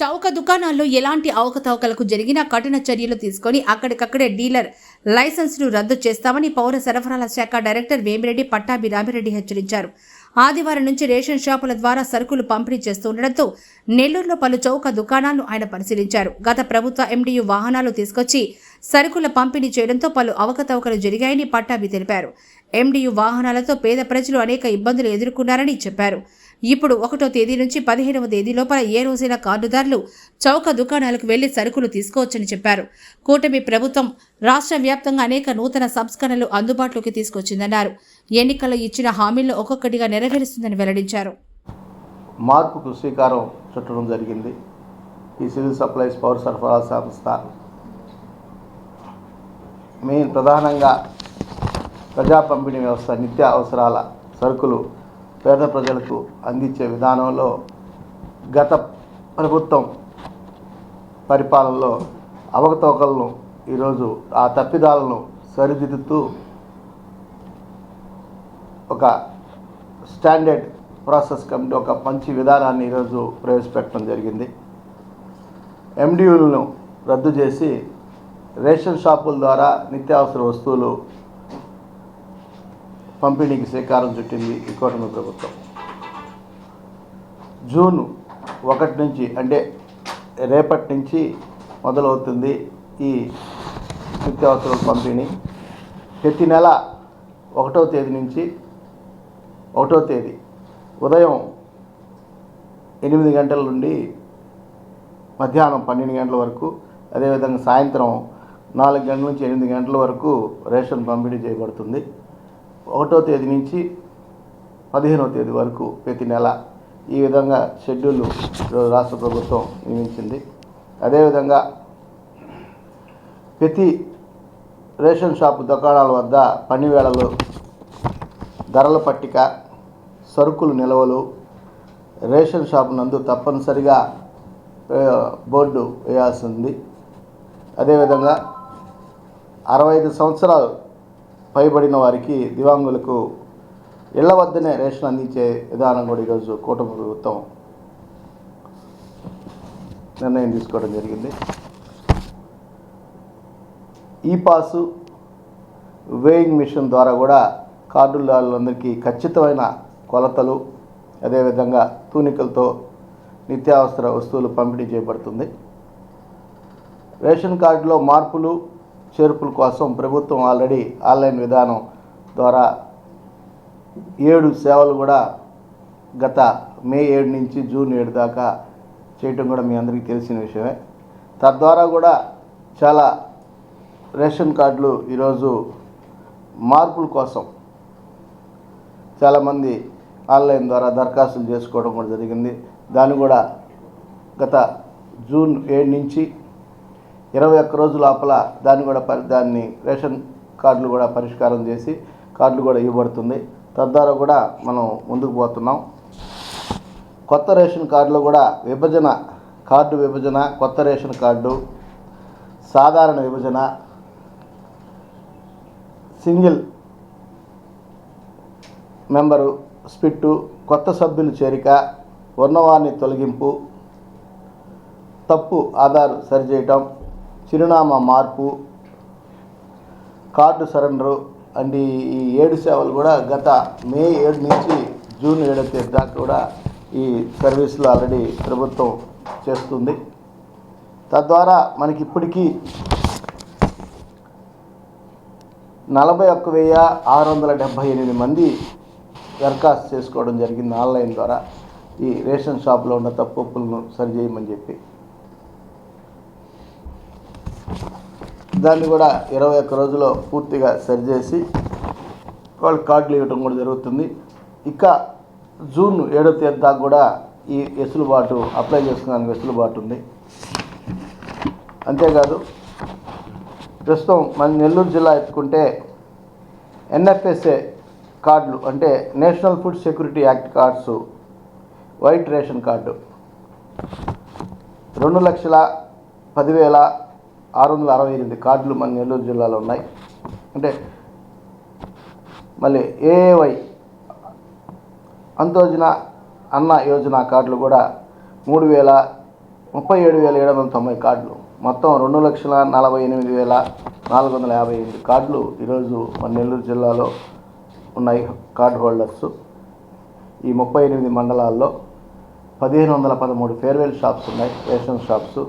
చౌక దుకాణాల్లో ఎలాంటి అవకతవకలకు జరిగినా కఠిన చర్యలు తీసుకొని అక్కడికక్కడే డీలర్ లైసెన్సులు రద్దు చేస్తామని పౌర సరఫరాల శాఖ డైరెక్టర్ వేమిరెడ్డి పట్టాభి రామిరెడ్డి హెచ్చరించారు. ఆదివారం నుంచి రేషన్ షాపుల ద్వారా సరుకులు పంపిణీ చేస్తుండటంతో నెల్లూరులో పలు చౌక దుకాణాలను ఆయన పరిశీలించారు. గత ప్రభుత్వ ఎండియు వాహనాలు తీసుకొచ్చి సరుకుల పంపిణీ చేయడంతో పలు అవకతవకలు జరిగాయని పట్టాభి తెలిపారు. ఎండియు వాహనాలతో పేద ప్రజలు అనేక ఇబ్బందులు ఎదుర్కొన్నారని చెప్పారు. ఇప్పుడు ఒకటో తేదీ నుంచి పదిహేనవ తేదీ లోపల ఏ రోజైనా కార్డుదారులు చౌక దుకాణాలకు వెళ్ళి సరుకులు తీసుకోవచ్చని చెప్పారు. కూటమి ప్రభుత్వం రాష్ట్ర వ్యాప్తంగా అనేక నూతన సంస్కరణలు అందుబాటులోకి తీసుకొచ్చిందన్నారు. ఎన్నికల్లో ఇచ్చిన హామీలను ఒక్కొక్కటిగా నెరవేరుస్తుందని వెల్లడించారు. మార్పుకు శ్రీకారం చుట్టడం జరిగింది. ఈ సివిల్ సప్లైస్ పవర్ సరఫరా సంస్థ మెయిన్ ప్రధానంగా ప్రజా పంపిణీ వ్యవస్థ నిత్య అవసరాల సరుకులు పేద ప్రజలకు అందించే విధానంలో గత ప్రభుత్వం పరిపాలనలో అవకతవకలను ఈరోజు ఆ తప్పిదాలను సరిదిద్దుతూ ఒక స్టాండర్డ్ ప్రాసెస్ కమిటీ ఒక మంచి విధానాన్ని ఈరోజు ప్రవేశపెట్టడం జరిగింది. ఎండియూలను రద్దు చేసి రేషన్ షాపుల ద్వారా నిత్యావసర వస్తువులు పంపిణీకి శ్రీకారం చుట్టింది ఈ కూటమి ప్రభుత్వం. జూన్ ఒకటి నుంచి అంటే రేపటి నుంచి మొదలవుతుంది ఈ నిత్యావసరాల పంపిణీ. ప్రతి నెల ఒకటో తేదీ నుంచి ఒకటో తేదీ ఉదయం ఎనిమిది గంటల నుండి మధ్యాహ్నం పన్నెండు గంటల వరకు అదేవిధంగా సాయంత్రం నాలుగు గంటల నుంచి ఎనిమిది గంటల వరకు రేషన్ పంపిణీ చేయబడుతుంది. ఒకటో తేదీ నుంచి పదిహేనవ తేదీ వరకు ప్రతి నెల ఈ విధంగా షెడ్యూల్ రాష్ట్ర ప్రభుత్వం నియమించింది. అదేవిధంగా ప్రతి రేషన్ షాపు దుకాణాల వద్ద పనివేళలు ధరల పట్టిక సరుకులు నిల్వలు రేషన్ షాపు నందు తప్పనిసరిగా బోర్డు వేయాల్సి ఉంది. అదేవిధంగా అరవై ఐదు సంవత్సరాలు పైబడిన వారికి దివాంగులకు ఇళ్ళ వద్దనే రేషన్ అందించే విధానం కూడా ఈరోజు కూటమి ప్రభుత్వం నిర్ణయం తీసుకోవడం జరిగింది. ఈ పాసు వేయింగ్ మిషన్ ద్వారా కూడా కార్డుదారులందరికీ ఖచ్చితమైన కొలతలు అదేవిధంగా తూనికలతో నిత్యావసర వస్తువులు పంపిణీ చేయబడుతుంది. రేషన్ కార్డులో మార్పులు చేర్పుల కోసం ప్రభుత్వం ఆల్రెడీ ఆన్లైన్ విధానం ద్వారా ఏడు సేవలు కూడా గత మే ఏడు నుంచి జూన్ ఏడు దాకా చేయటం కూడా మీ అందరికీ తెలిసిన విషయమే. తద్వారా కూడా చాలా రేషన్ కార్డులు ఈరోజు మార్పుల కోసం చాలామంది ఆన్లైన్ ద్వారా దరఖాస్తులు చేసుకోవడం కూడా జరిగింది. దాన్ని కూడా గత జూన్ ఏడు నుంచి ఇరవై ఒక్క రోజు లోపల దాన్ని కూడా పరి దాన్ని రేషన్ కార్డులు కూడా పరిష్కారం చేసి కార్డులు కూడా ఇవ్వబడుతుంది. తద్వారా కూడా మనం ముందుకు పోతున్నాం. కొత్త రేషన్ కార్డులో కూడా విభజన కార్డు విభజన కొత్త రేషన్ కార్డు సాధారణ విభజన సింగిల్ మెంబరు స్పిట్టు కొత్త సభ్యులు చేరిక ఉన్నవారిని తొలగింపు తప్పు ఆధార్ సరిచేయటం చిరునామా మార్పు కార్డు సరెండరు అండ్ ఈ- ఏడు సేవలు కూడా గత మే ఏడు నుంచి జూన్ ఏడో తేదీ దాకా కూడా ఈ సర్వీసులు ఆల్రెడీ ప్రభుత్వం చేస్తుంది. తద్వారా మనకి ఇప్పటికీ నలభై ఒక్క వెయ్యి ఆరు వందల డెబ్భై ఎనిమిది మంది దరఖాస్తు చేసుకోవడం జరిగింది ఆన్లైన్ ద్వారా. ఈ రేషన్ షాప్లో ఉన్న తప్పులను సరిచేయమని చెప్పి దాన్ని కూడా ఇరవై ఒక్క రోజులో పూర్తిగా సరిచేసి వాళ్ళు కార్డులు ఇవ్వటం కూడా జరుగుతుంది. ఇక జూన్ ఏడో తేదీ దాకా కూడా ఈ వెసులుబాటు అప్లై చేసుకోవడానికి వెసులుబాటు ఉంది. అంతేకాదు ప్రస్తుతం మన నెల్లూరు జిల్లా ఎత్తుకుంటే ఎన్ఎఫ్ఎస్ఏ కార్డులు అంటే national food security act cards white ration card. రెండు లక్షల పదివేల ఆరు వందల అరవై ఎనిమిది కార్డులు మన నెల్లూరు జిల్లాలో ఉన్నాయి. అంటే మళ్ళీ ఏఏవై అంతోజన అన్న యోజన కార్డులు కూడా మూడు వేల ముప్పై ఏడు వేల ఏడు వందల తొంభై కార్డులు. మొత్తం రెండు లక్షల నలభై ఎనిమిది వేల నాలుగు వందల యాభై ఎనిమిది కార్డులు ఈరోజు మన నెల్లూరు జిల్లాలో ఉన్నాయి కార్డు హోల్డర్స్. ఈ ముప్పై ఎనిమిది మండలాల్లో పదిహేను వందల పదమూడు ఫేర్వెల్ షాప్స్ ఉన్నాయి రేషన్ షాప్స్.